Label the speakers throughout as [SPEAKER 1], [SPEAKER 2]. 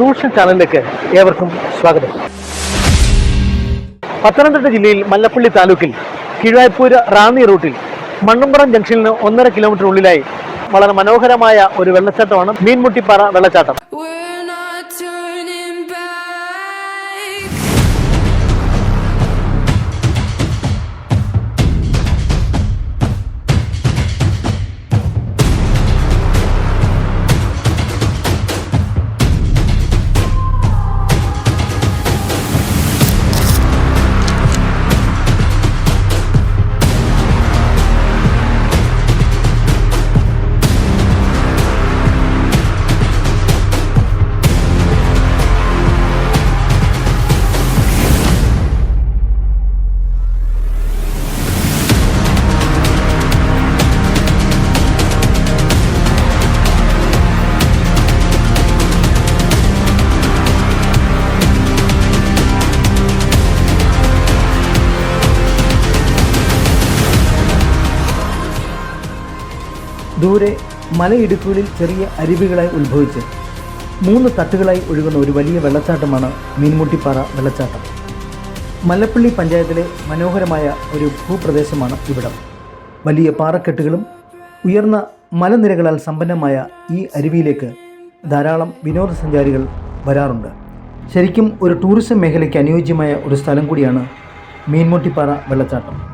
[SPEAKER 1] Tuition ചാനലിലേക്ക് ഏവർക്കും സ്വാഗതം. പത്തനംതിട്ട ജില്ലയിൽ മല്ലപ്പള്ളി താലൂക്കിൽ കീഴായ്പൂര് റാന്നി റൂട്ടിൽ മണ്ണുംപുറം ജംഗ്ഷനിൽ ഒന്നര കിലോമീറ്റർ ഉള്ളിലായി വളരെ മനോഹരമായ ഒരു വെള്ളച്ചാട്ടമാണ് മീൻമുട്ടിപ്പാറ വെള്ളച്ചാട്ടം. ദൂരെ മലയിടുക്കുകളിൽ ചെറിയ അരുവികളായി ഉത്ഭവിച്ച് മൂന്ന് തട്ടുകളായി ഒഴുകുന്ന ഒരു വലിയ വെള്ളച്ചാട്ടമാണ് മീൻമുട്ടിപ്പാറ വെള്ളച്ചാട്ടം. മല്ലപ്പള്ളി പഞ്ചായത്തിലെ മനോഹരമായ ഒരു ഭൂപ്രദേശമാണ് ഇവിടം. വലിയ പാറക്കെട്ടുകളും ഉയർന്ന മലനിരകളാൽ സമ്പന്നമായ ഈ അരുവിയിലേക്ക് ധാരാളം വിനോദസഞ്ചാരികൾ വരാറുണ്ട്. ശരിക്കും ഒരു ടൂറിസം മേഖലയ്ക്ക് അനുയോജ്യമായ ഒരു സ്ഥലം കൂടിയാണ് മീൻമുട്ടിപ്പാറ വെള്ളച്ചാട്ടം.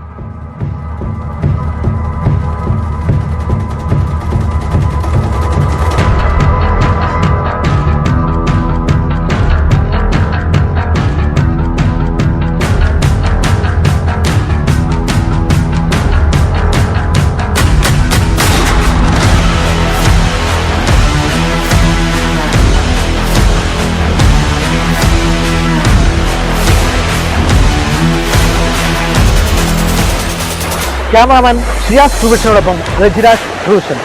[SPEAKER 1] ക്യാമറാമാൻ ഷിയാസ് സുഭിഷിനോടൊപ്പം രജിരാജ് ഭൂഷൺ